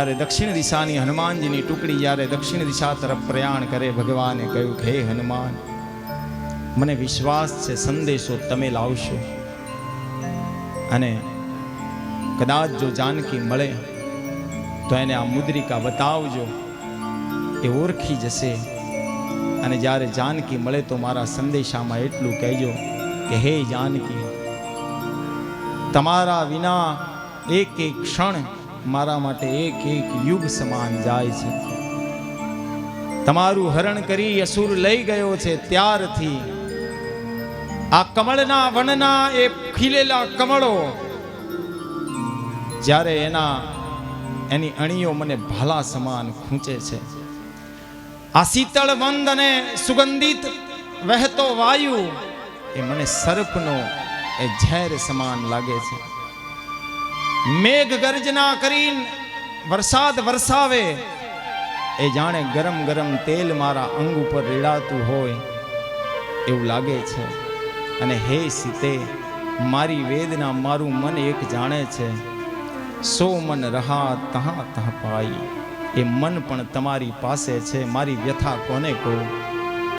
જ્યારે દક્ષિણ દિશાની હનુમાનજીની ટુકડી જ્યારે દક્ષિણ દિશા તરફ પ્રયાણ કરે, ભગવાને કહ્યું, હે હનુમાન, મને વિશ્વાસ છે, સંદેશો તમે લાવશો. અને કદાચ જો જાનકી મળે, તો એને આ મુદ્રિકા બતાવજો, એ ઓળખી જશે. અને જ્યારે જાનકી મળે, તો મારા સંદેશામાં એટલું કહેજો કે, હે જાનકી, તમારા વિના એક એક ક્ષણ મારા માટે એક એક યુગ સમાન જાય છે. તમારું હરણ કરી અસુર લઈ ગયો છે ત્યારથી. આ કમળના વનના એ ખીલેલા કમળો, જ્યારે એના, એની અણીઓ મને ભાલા સમાન ખૂંચે છે. આ શીતળ વંદ અને સુગંધિત વહેતો વાયુ એ મને સર્પનો એ ઝેર સમાન લાગે છે. મેઘ ગર્જના કરીને વરસાદ વરસાવે. એ જાણે ગરમ ગરમ તેલ મારા અંગ ઉપર રેડાતું હોય એવું લાગે છે. અને હે સીતે, મારી વેદના મારું મન એક જાણે છે. સો મન રહા તહા તહ પાઈ. એ મન પણ તમારી પાસે છે. મારી વ્યથા કોને કહું?